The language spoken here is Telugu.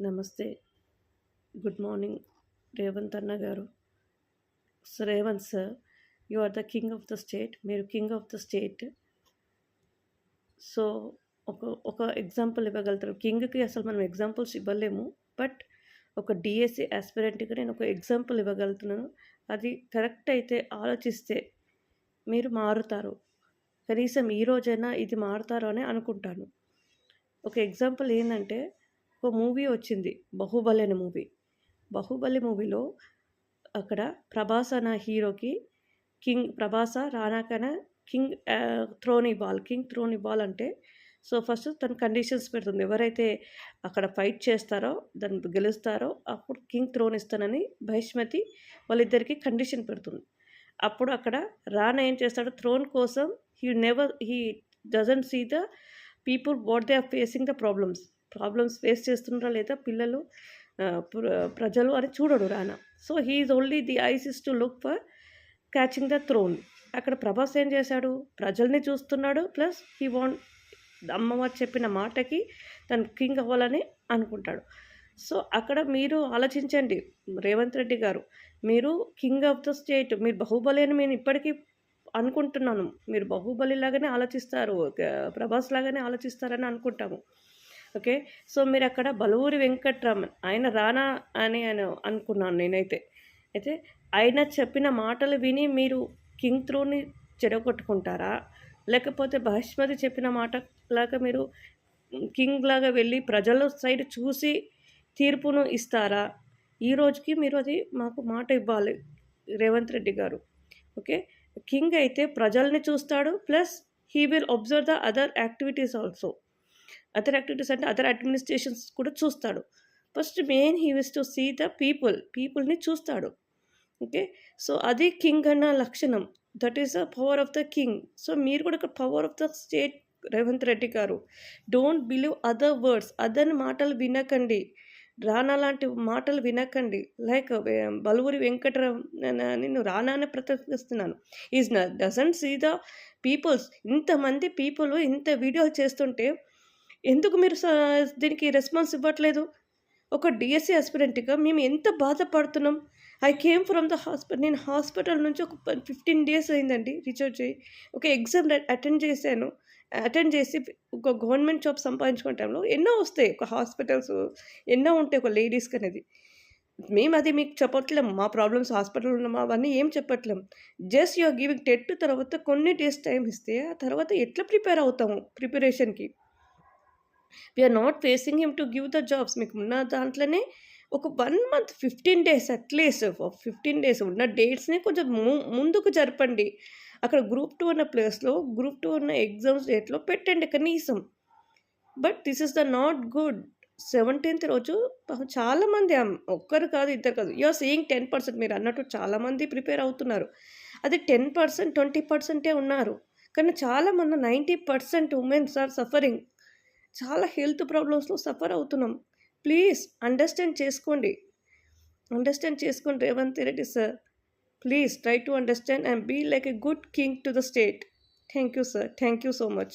నమస్తే. గుడ్ మార్నింగ్ రేవంత్ అన్న గారు. Revanth sir you are the king of the state. మీరు king of the state. So ఒక ఒక ఎగ్జాంపుల్ ఇవ్వగలుగుతారు. కింగ్కి అసలు మనం ఎగ్జాంపుల్స్ ఇవ్వలేము. బట్ ఒక డిఎస్సి ఆస్పిరెంట్గా నేను ఒక ఎగ్జాంపుల్ ఇవ్వగలుగుతున్నాను. అది కరెక్ట్ అయితే ఆలోచిస్తే మీరు మారుతారు. కనీసం ఈ రోజైనా ఇది మారుతారు అని అనుకుంటాను. ఒక ఎగ్జాంపుల్ ఏంటంటే ఒక మూవీ వచ్చింది బాహుబలి అనే మూవీ. బాహుబలి మూవీలో అక్కడ ప్రభాస్ అన్న హీరోకి కింగ్ ప్రభాస రానాకన కింగ్ థ్రోన్ బాల్ కింగ్ త్రోని బాల్ అంటే సో ఫస్ట్ తన కండిషన్స్ పెడుతుంది. ఎవరైతే అక్కడ ఫైట్ చేస్తారో దాన్ని గెలుస్తారో అప్పుడు కింగ్ థ్రోన్ ఇస్తానని భైష్మతి వాళ్ళిద్దరికి కండిషన్ పెడుతుంది. అప్పుడు అక్కడ రానా ఏం చేస్తాడు థ్రోన్ కోసం he never he doesn't see the people what they are facing the problems problems face చేస్తున్నారా లేదా పిల్లలు ప్రజలు అని చూడడు Rana. So he is only the eyes is to look for catching the throne అక్కడ ప్రభాస్ ఏం చేశాడు? ప్రజల్ని చూస్తున్నాడు ప్లస్ హీ వాంట్ అమ్మవారు చెప్పిన మాటకి తను కింగ్ అవ్వాలని అనుకుంటాడు. సో అక్కడ మీరు ఆలోచించండి రేవంత్ రెడ్డి గారు. మీరు కింగ్ ఆఫ్ ద స్టేట్ మీరు బాహుబలి అని నేను ఇప్పటికీ అనుకుంటున్నాను. మీరు బాహుబలి లాగానే ఆలోచిస్తారు ప్రభాస్ లాగానే ఆలోచిస్తారని అనుకుంటాము. ఓకే? సో మీరు అక్కడ బలూరి వెంకట్రామన్ ఆయన రానా అని అనుకున్నాను నేనైతే. అయితే ఆయన చెప్పిన మాటలు విని మీరు కింగ్ త్రోని చెడగొట్టుకుంటారా? లేకపోతే బహస్మతి చెప్పిన మాట లాగా మీరు కింగ్ లాగా వెళ్ళి ప్రజల సైడ్ చూసి తీర్పును ఇస్తారా? ఈ రోజుకి మీరు అది మాకు మాట ఇవ్వాలి రేవంత్ రెడ్డి గారు. ఓకే? కింగ్ అయితే ప్రజల్ని చూస్తాడు plus he will observe the other activities also. Other activities అంటే అదర్ అడ్మినిస్ట్రేషన్స్ కూడా చూస్తాడు. First main he wish to see the people పీపుల్ని చూస్తాడు. ఓకే సో అది కింగ్ అన్న లక్షణం. That is the power of the king so మీరు కూడా ఒక power of the state Revanth Reddy గారు don't believe other words other మాటలు వినకండి. రానా లాంటి మాటలు వినకండి. లైక్ బలువురి వెంకటరామ్ నేను రానానే ప్రతిస్తున్నాను is doesn't see the peoples ఇంతమంది పీపుల్ ఇంత వీడియోలు చేస్తుంటే ఎందుకు మీరు దీనికి రెస్పాన్స్ ఇవ్వట్లేదు? ఒక డిఎస్సి ఆస్పిరెంట్గా మేము ఎంత బాధపడుతున్నాం? I came from the hospital నేను హాస్పిటల్ నుంచి ఒక ఫిఫ్టీన్ డేస్ అయిందండి రీచార్జ్ అయ్యి ఒక ఎగ్జామ్ అటెండ్ చేశాను. అటెండ్ చేసి ఒక గవర్నమెంట్ జాబ్ సంపాదించుకునే టైంలో ఎన్నో వస్తాయి ఒక హాస్పిటల్స్ ఎన్నో ఉంటాయి ఒక లేడీస్కి అనేది. మేము అది మీకు చెప్పట్లేం మా ప్రాబ్లమ్స్ హాస్పిటల్ ఉన్నామా అవన్నీ ఏం చెప్పట్లేం. జస్ట్ యూఆర్ గివింగ్ టెట్ తర్వాత కొన్ని డేస్ టైం ఇస్తే ఆ తర్వాత ఎట్లా ప్రిపేర్ అవుతాము ప్రిపరేషన్కి? We're not facing him to give the jobs మీకు ఉన్న దాంట్లోనే ఒక one month fifteen days at least fifteen days ఉన్న డేట్స్ని కొంచెం ముందుకు జరపండి. అక్కడ గ్రూప్ టూ ఉన్న ప్లేస్లో గ్రూప్ టూ ఉన్న ఎగ్జామ్స్ డేట్లో పెట్టండి కనీసం. But this is the not good seventeenth రోజు చాలామంది ఒక్కరు కాదు ఇద్దరు కాదు. యూఆర్ సీయింగ్ టెన్ పర్సెంట్ మీరు అన్నట్టు చాలామంది ప్రిపేర్ అవుతున్నారు. అది టెన్ పర్సెంట్ ట్వంటీ పర్సెంటే ఉన్నారు. కానీ చాలామంది ninety percent womens are suffering చాలా హెల్త్ ప్రాబ్లమ్స్లో సఫర్ అవుతున్నాం. ప్లీజ్ అండర్స్టాండ్ చేసుకోండి. అండర్స్టాండ్ చేసుకోండి Revanth Reddy sir please try to understand and be like a good king to the state. Thank you sir. Thank you so much.